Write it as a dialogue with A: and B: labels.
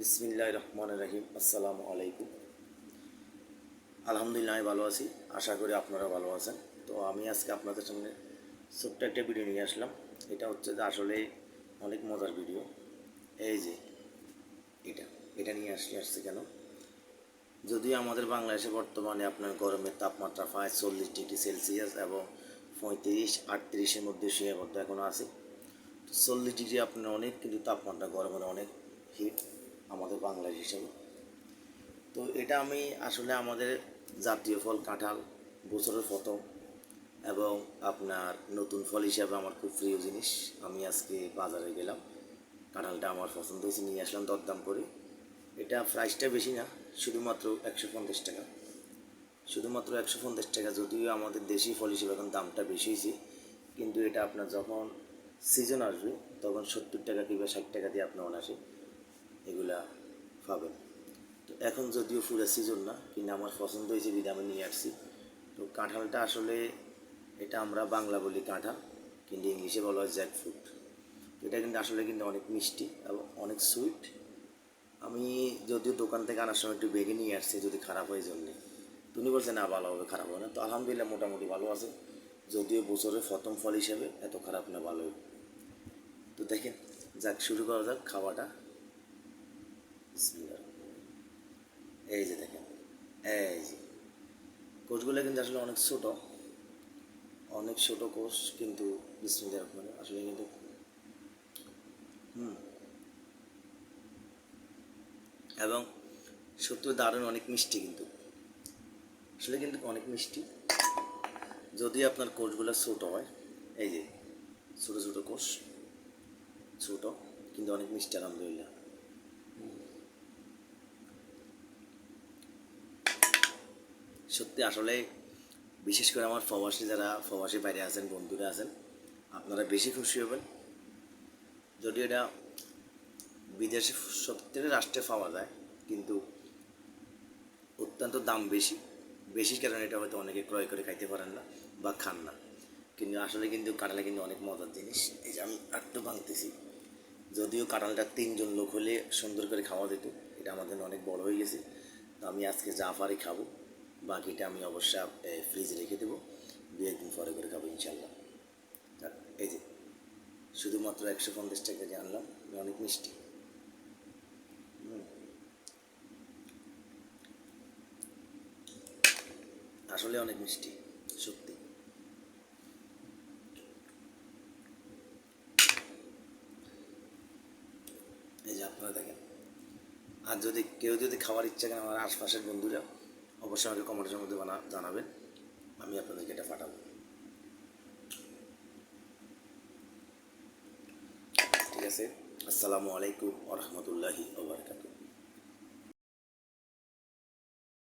A: বিসমিল্লাহ রহমান রাহিম আসসালামু আলাইকুম। আলহামদুলিল্লাহ, আমি ভালো আছি। আশা করি আপনারা ভালো আছেন। তো আমি আজকে আপনাদের সামনে ছোট্ট একটা ভিডিও নিয়ে আসলাম। এটা হচ্ছে যে আসলে অনেক মজার ভিডিও। এই যে এটা এটা নিয়ে আসলে আসছে কেন? যদিও আমাদের বাংলাদেশে বর্তমানে আপনার গরমের তাপমাত্রা প্রায় চল্লিশ ডিগ্রি সেলসিয়াস এবং পঁয়ত্রিশ, আটত্রিশের মধ্যে সীমাবদ্ধ এখনও আছে। তো চল্লিশ ডিগ্রি আপনার অনেক, কিন্তু তাপমাত্রা গরমের অনেক হিট। আমাদের বাংলাদেশ হিসেবে। তো এটা আমি আসলে আমাদের জাতীয় ফল কাঁঠাল, বছরের প্রথম এবং আপনার নতুন ফল হিসাবে আমার খুব প্রিয় জিনিস। আমি আজকে বাজারে গেলাম, কাঁঠালটা আমার পছন্দ হয়েছে, নিয়ে আসলাম দরদাম করে। এটা প্রাইসটা বেশি না, শুধুমাত্র একশো পঞ্চাশ টাকা। শুধুমাত্র একশো পঞ্চাশ টাকা যদিও আমাদের দেশি ফল হিসেবে এখন দামটা বেশি হয়েছে, কিন্তু এটা আপনার যখন সিজন আসবে, তখন সত্তর টাকা কিংবা ষাট টাকা দিয়ে আপনার অনাসে এগুলা পাবেন। তো এখন যদিও পুরো সিজন না, কিন্তু আমার পছন্দ হয়েছে বিধে আমি নিয়ে আসছি তো কাঁঠালটা আসলে এটা আমরা বাংলা বলি কাঁঠাল, কিন্তু ইংলিশে বলা হয় জ্যাক ফ্রুট এটা কিন্তু আসলে কিন্তু অনেক মিষ্টি এবং অনেক সুইট আমি যদিও দোকান থেকে আনার সময় একটু বেগে নিয়ে আসছি, যদি খারাপ হয় জন্যে। তুমি বলছে, না ভালো হবে খারাপ হবে না। তো আলহামদুলিল্লাহ মোটামুটি ভালো আছে। যদিও বছরের প্রথম ফল হিসেবে এত খারাপ না ভালো তো দেখেন, যাক, শুরু করা যাক খাওয়াটা। এই যে দেখেন, এই যে। কোষগুলো কিন্তু আসলে অনেক ছোট। অনেক ছোট কোষ কিন্তু বিসমিল্লাহ রহমান আসলে কিন্তু হুম। এবং সত্যি দারুণ অনেক মিষ্টি কিন্তু। আসলে কিন্তু অনেক মিষ্টি। যদি আপনার কোষগুলো ছোট হয়, এই যে, ছোটো ছোটো কোষ ছোট, কিন্তু অনেক মিষ্টি, আলহামদুলিল্লাহ। সত্যি আসলে বিশেষ করে আমার প্রবাসী যারা প্রবাসী বাইরে আছেন, বন্ধুরা আছেন, আপনারা বেশি খুশি হবেন। যদি এটা বিদেশে সত্যি রাষ্ট্রে পাওয়া যায়, কিন্তু অত্যন্ত দাম বেশি। বেশি কারণে এটা হয়তো অনেকে ক্রয় করে খাইতে পারেন না বা খান না। কিন্তু আসলে কিন্তু কাঁঠালে কিন্তু অনেক মজার জিনিস। এই যে আমি একটু ভাঙতেছি। যদিও কাঁঠালটা তিনজন লোক হলে সুন্দর করে খাওয়া যেত, এটা আমার জন্য অনেক বড় হয়ে গেছে। তো আমি আজকে জাফারি খাব। বাকিটা আমি অবশ্যই ফ্রিজে রেখে দেবো। দু একদিন পরে করে খাব ইনশাল্লাহ এই যে, শুধুমাত্র একশো পঞ্চাশ টাকা যে আনলাম অনেক মিষ্টি। আসলে অনেক মিষ্টি, সত্যি। এই যে আপনারা দেখেন, আর যদি কেউ যদি খাওয়ার ইচ্ছা করেন, আমার আশপাশের বন্ধুরা অবশ্যই আমাকে কমেন্টের মধ্যে বানা জানাবেন। আমি আপনাদেরকে এটা পাঠাবো। ঠিক আছে? আসসালামু আলাইকুম আ রহমতুল্লাহি